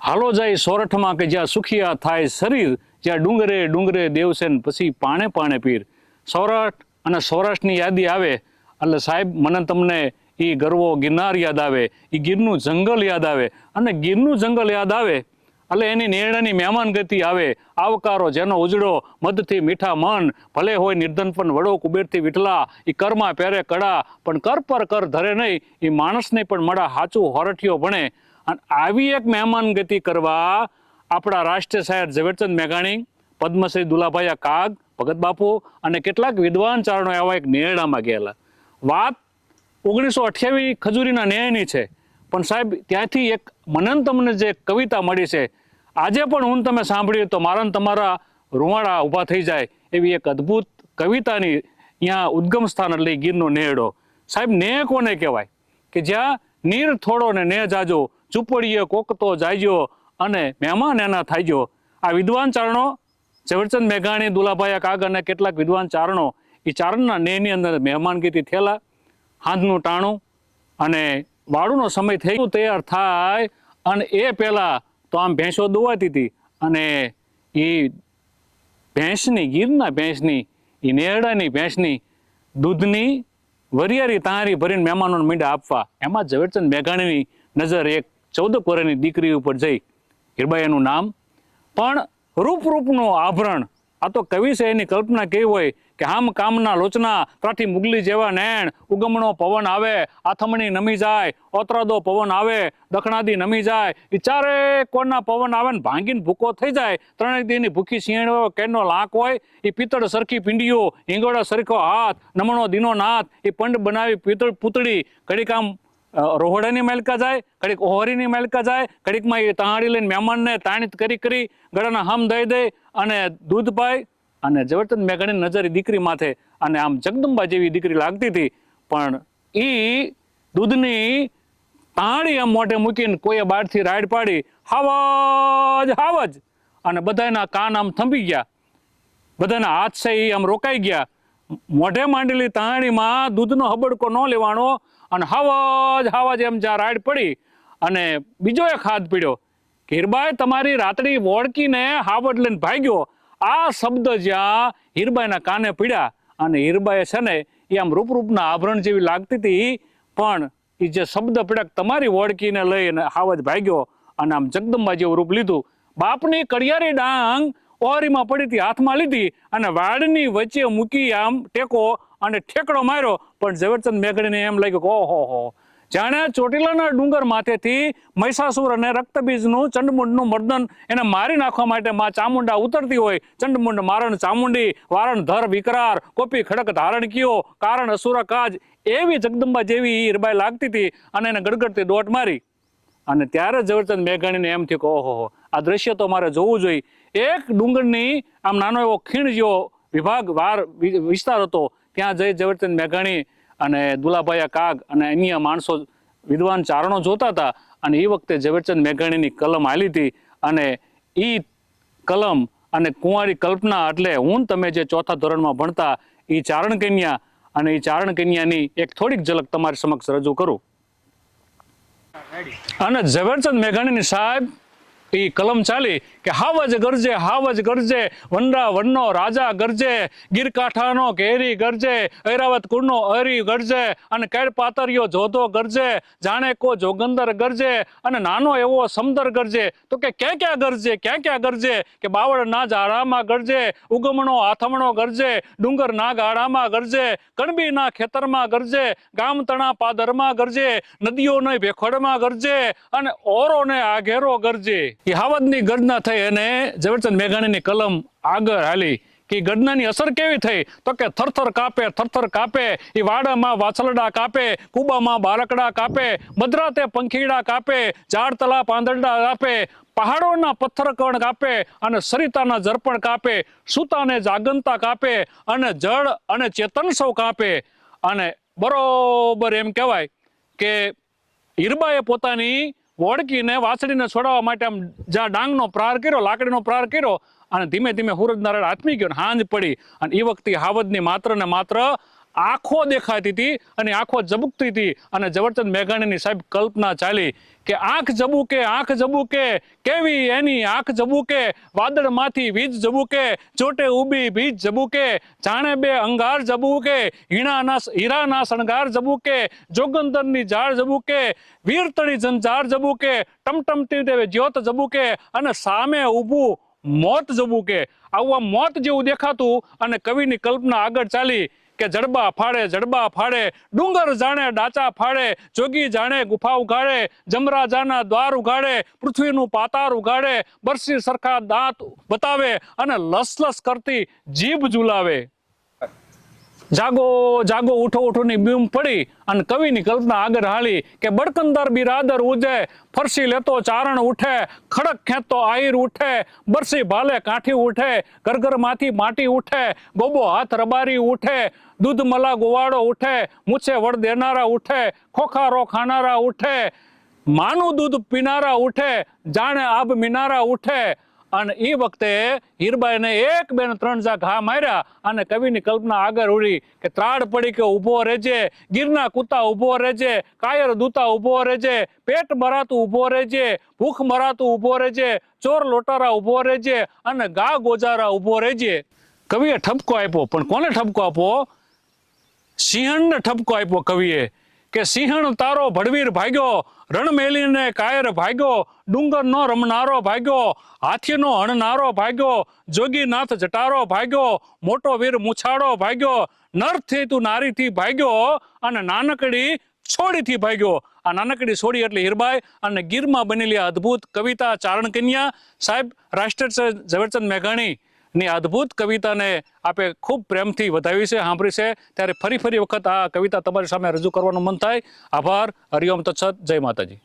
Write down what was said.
હાલો જાય સોરઠમાં કે જ્યાં સુખિયા થાય શરીર, જ્યાં ડુંગરે ડુંગરે દેવસેન પછી પાણે પાણે પીર. સૌરાષ્ટ્ર અને સૌરાષ્ટ્રની યાદી આવે, એટલે સાહેબ, મને તમને એ ગરવો ગિરનાર યાદ આવે, એ ગીરનું જંગલ યાદ આવે, અને ગીરનું જંગલ યાદ આવે, એટલે એની નેરડાની મહેમાન ગતિ આવે, આવકારો જેનો ઉજળો મદથી મીઠા મન, ભલે હોય નિર્ધન પણ વડો કુબેરથી વિઠલા, એ કરમાં પહેરે કડા પણ કર પર કર ધરે નહીં, એ માણસને પણ મળા હાચું હોરઠિયો ભણે અને આવી એક મહેમાન ગતિ કરવા આપણા રાષ્ટ્રીય શાયર ઝવેરચંદ મેઘાણી, પદ્મશ્રી દુલાભાઈ કાગ, ભગત બાપુ અને કેટલાક વિદ્વાન ચારણો એવા એક નેરડામાં ગયેલા. વાત ઓગણીસો અઠ્યાવીસ ખજૂરીના ન્યાયની છે, પણ સાહેબ ત્યાંથી એક મનન તમને જે કવિતા મળી છે, આજે પણ હું તમે સાંભળ્યું તો મારા તમારા રૂવાડા ઊભા થઈ જાય એવી એક અદ્ભુત કવિતાની અહીંયા ઉદ્ગમ સ્થાન એટલે ગીરનો નેરડો. સાહેબ ને કોને કહેવાય? કે જ્યાં નીર થોડો ને ને જાજો ચૂપડીએ કોકતો જાયજો અને મહેમાન એના થાયજો. આ વિદ્વાન ચારણો, ઝવેરચંદ મેઘાણી, દુલાભાઈ કાગ અને કેટલાક વિદ્વાન ચારણો એ ચારણના નેહની અંદર મહેમાનગીથી થયેલા. હાંધનું ટાણું અને વાળુનો સમય થઈ ગયો તૈયાર થાય અને એ પહેલાં તો આમ ભેંસો દોવાતી હતી અને એ ભેંસની, ગીરના ભેંસની એ નેરડાની ભેંસની દૂધની વરિયારી તારી ભરીને મહેમાનોને મીંડા આપવા. એમાં ઝવેરચંદ મેઘાણીની નજર એક ચૌદ વર્ષની દીકરી ઉપર જઈ હીરબાઈનું નામ. પણ રૂપરૂપનું આભરણ આ તો કવિ છે એની કલ્પના કેવી હોય કે હામ કામના લોચના ત્રાથી મુગલી જેવા નેણ ઉગમણો પવન આવે આથમણી નમી જાય ઓતરાદો પવન આવે દખણાદી નમી જાય વિચારે ચારે કોણના પવન આવે ને ભાંગીને ભૂકો થઈ જાય ત્રણેક દીની ભૂખી સિંહણ કેનો લાંક હોય એ પિત્તળ સરખી પિંડીઓ હિંગોળા સરખો હાથ નમણો દીનો નાથ એ પંડ બનાવી પિત્તળ પૂતળી ઘડીક આમ અ, રોહડાની મેલકા જાય કડીક ઓહરીની મેલકા જાય કડીકમાં એ તાહાડી લઈને મહેમાનને તાણીત કરી કરી ગળાના હમ દઈ દે અને દૂધ પાય અને ઝવેરચંદ મેઘાણીની નજર દીકરી માથે અને આમ જગદંબા જેવી દીકરી લાગતી હતી. પણ એ દૂધની તાણી આમ મોઢે મૂકીને કોઈએ બહારથી રાઈડ પાડી, હાવજ હાવજ! અને બધાના કાન આમ થંભી ગયા. બધાના હાથ છે એ આમ રોકાઈ ગયા. મોઢે માંડેલી તાણીમાં દૂધનો હબડકો ન લેવાનો અને હાવજ હાવજ એમ જ્યાં રાઈડ પડી અને બીજો એક હાથ પીડ્યો. હીરબાઈ તમારી રાતડી વોળકીને હાવજ લઈને ભાગ્યો. આ શબ્દ જ્યાં હીરબાઈના કાને પીડ્યા અને હીરબાઈએ છે ને એ આમ રૂપરૂપના આભરણ જેવી લાગતી હતી. પણ એ જે શબ્દ પીડ્યા તમારી વોળકીને લઈને હાવજ ભાગ્યો અને આમ જગદંબા જેવું રૂપ લીધું. બાપની કડિયારી ડાંગ ઓહરીમાં પડી હતી, હાથમાં લીધી અને વાડની વચ્ચે મૂકી આમ ટેકો અને ઠેકડો માર્યો. પણ ઝવેરચંદ મેઘડીને એમ લાગ્યું કે ઓહો હો. જાણે ચોટીલાના ડુંગર માથેથી મહિષાસુર અને રક્તબીજનું ચંડમુંડનું મર્દન એને મારી નાખવા માટે માં ચામુંડા ઉતરતી હોય. ચંડમુંડ મારણ ચામુંડી, વારણ ધર વિકરાર, કોપી ખડક ધારણ કયો. કારણ અસુર કાજ એવી જગદંબા જેવી હીરબાઈ લાગતી હતી અને એને ગડગડતી દોટ મારી. અને ત્યારે ઝવેરચંદ મેઘાણીને એમ થયું કે ઓહો આ દ્રશ્ય તો મારે જોવું જોઈએ. એક ડુંગરની આમ નાનો એવો ખીણ જેવો વિભાગ, વાર વિસ્તાર હતો. ત્યાં જઈ ઝવેરચંદ મેઘાણી અને દુલાભાઈ કાગ અને અન્ય માણસો વિદ્વાન ચારણો જોતા હતા અને એ વખતે ઝવેરચંદ મેઘાણીની કલમ આલી હતી અને ઈ કલમ અને કુંવારી કલ્પના એટલે હું તમે જે ચોથા ધોરણમાં ભણતા એ ચારણ કન્યા અને એ ચારણ કન્યાની એક થોડીક ઝલક તમારી સમક્ષ રજૂ કરું. અને ઝવેરચંદ મેઘાણીની સાહેબ એ કલમ ચાલી કે હાવજ ગરજે હાવજ ગરજે વનરા વનનો રાજા ગરજે, ગીરકાંઠાનો કેરી ગરજે, ઐરાવત કુળનો અરી ગરજે અને કેડ પાતરિયો જોધો ગરજે, જાણે કો જોગંદર ગરજે અને નાનો એવો સમદર ગરજે. તો કે ક્યાં ક્યાં ગરજે, ક્યાં ક્યાં ગરજે? કે બાવળના જાળામાં ગરજે, ઉગમણો આથમણો ગરજે, ડુંગર ના ગાળામાં ગરજે, કણબીના ખેતરમાં ગરજે, ગામ તણા પાદરમાં ગરજે, નદીઓને ભેખોડમાં ગરજે અને ઓરોને આઘેરો ગરજે. એ હાવદની ગર્જના થઈ અને ઝવેરચંદ મેઘાણીની કલમ આગળ હાલી કે ગડનાની અસર કેવી થઈ? તો કે થરથર કાપે થરથર કાપે એ વાડામાં વાછલડા કાપે, કુબામાં બારકડા કાપે મદ્રાતે પંખીડા કાપે ઝાડ તલા પાંદરડા કાપે, પહાડોના પથ્થરકણ કાપે અને સરિતાના જર્પણ કાપે, સુતાને જાગનતા કાપે અને જળ અને ચેતન સૌ કાપે. અને બરોબર એમ કહેવાય કે હીરબાએ પોતાની વોડકીને વાસળીને છોડાવવા માટે આમ જ્યાં ડાંગનો પ્રહાર કર્યો, લાકડીનો પ્રહાર કર્યો, અને ધીમે ધીમે હુરજ નારાયણ આત્મી ગયો હાંજ પડી. અને એ વખતે હાવદની માત્ર ને માત્ર આંખો દેખાતી હતી અને આંખો ઝબુકતી હતી. અને ઝવેરચંદ મેઘાણીની સાહેબ કલ્પના ચાલી કે આંખ ઝબુકે આંખ ઝબુકે, કેવી એની આંખ ઝબુકે, વાદળમાંથી વીજ ઝબુકે, ચોટે ઊભી બીજ ઝબુકે, જાણે બે અંગાર ઝબુકે, હીણાના હીરાના શણગાર ઝબુકે, જોગંદરની ઝાડ ઝબુકે, વીરતળી ઝંઝાર ઝબુકે, ટમટમતી દેવે જ્યોત ઝબુકે અને સામે ઊભું મોત ઝબુકે. આવું મોત જેવું દેખાતું અને કવિની કલ્પના આગળ ચાલી કે જડબા ફાડે જડબા ફાડે, ડુંગર જાણે, ડાચા ફાડે, જોગી જાણે, ગુફા ઉગાડે જમરાજાના દ્વાર ઉગાડે પૃથ્વીનું પાતાર ઉગાડે બરસી સરખા દાંત બતાવે અને લસલસ કરતી જીભ ઝુલાવે. જાગો જાગો, ઉઠો, ઉઠોની બીમ પડી અને કવિની કલ્પના આગળ હાલી કે બળકંદર બિરાદર ઉજે, ફરસી લેતો ચારણ ઉઠે, ખડક ખેંચતો આઈર ઉઠે, બરસી ભાલે કાઠી ઉઠે ગરગરમાંથી માટી ઉઠે બોબો હાથ રબારી ઉઠે, દૂધ મલા ગોવાળો ઉઠે, મૂછે વડ દેનારા ઉઠે, ખોખારો ખાનારા ઉઠે, માનું દૂધ પીનારા ઉઠે, જાણે આબ મિનારા ઉઠે અને એ વખતે હીરબાઈને એક બે ત્રણ ઝાક ઘા માર્યા અને કવિની કલ્પના આગળ ઉડી કે ત્રાડ પડી કે ઊભો રહેજે, ગીરના કૂતા ઊભો રહેજે, કાયર દૂતા ઊભો રહેજે, પેટ મરાતું ઊભો રહેજે, ભૂખ મરાતું ઊભો રહેજે, ચોર લોટારા ઊભો રહેજે અને ગા ગોજારા ઊભો રહેજે. કવિએ ઠપકો આપ્યો, પણ કોને ઠપકો આપ્યો સિંહણને ઠપકો આપ્યો કવિએ. કે સિંહણ તારો ભડવીર ભાગ્યો, રણમેલીને કાયર ભાગ્યો, ડુંગરનો રમનારો ભાગ્યો, હાથીનો હણનારો ભાગ્યો, જોગીનાથ જટારો ભાગ્યો, મોટો વીર મુછાડો ભાગ્યો, નરથી તું નારીથી ભાગ્યો અને નાનકડી છોડીથી ભાગ્યો. આ નાનકડી છોડી એટલે હીરબાઈ અને ગીરમાં બનેલી અદ્ભુત કવિતા ચારણ કન્યા. સાહેબ, રાષ્ટ્ર ઝવેરચંદ મેઘાણી ની અદ્ભુત કવિતાને આપે ખૂબ પ્રેમથી વધાવી છે, સાંભળી છે. ત્યારે ફરી ફરી વખત આ કવિતા તમારી સામે રજૂ કરવાનું મન થાય. આભાર. હરિઓમ તત્સત. જય માતાજી.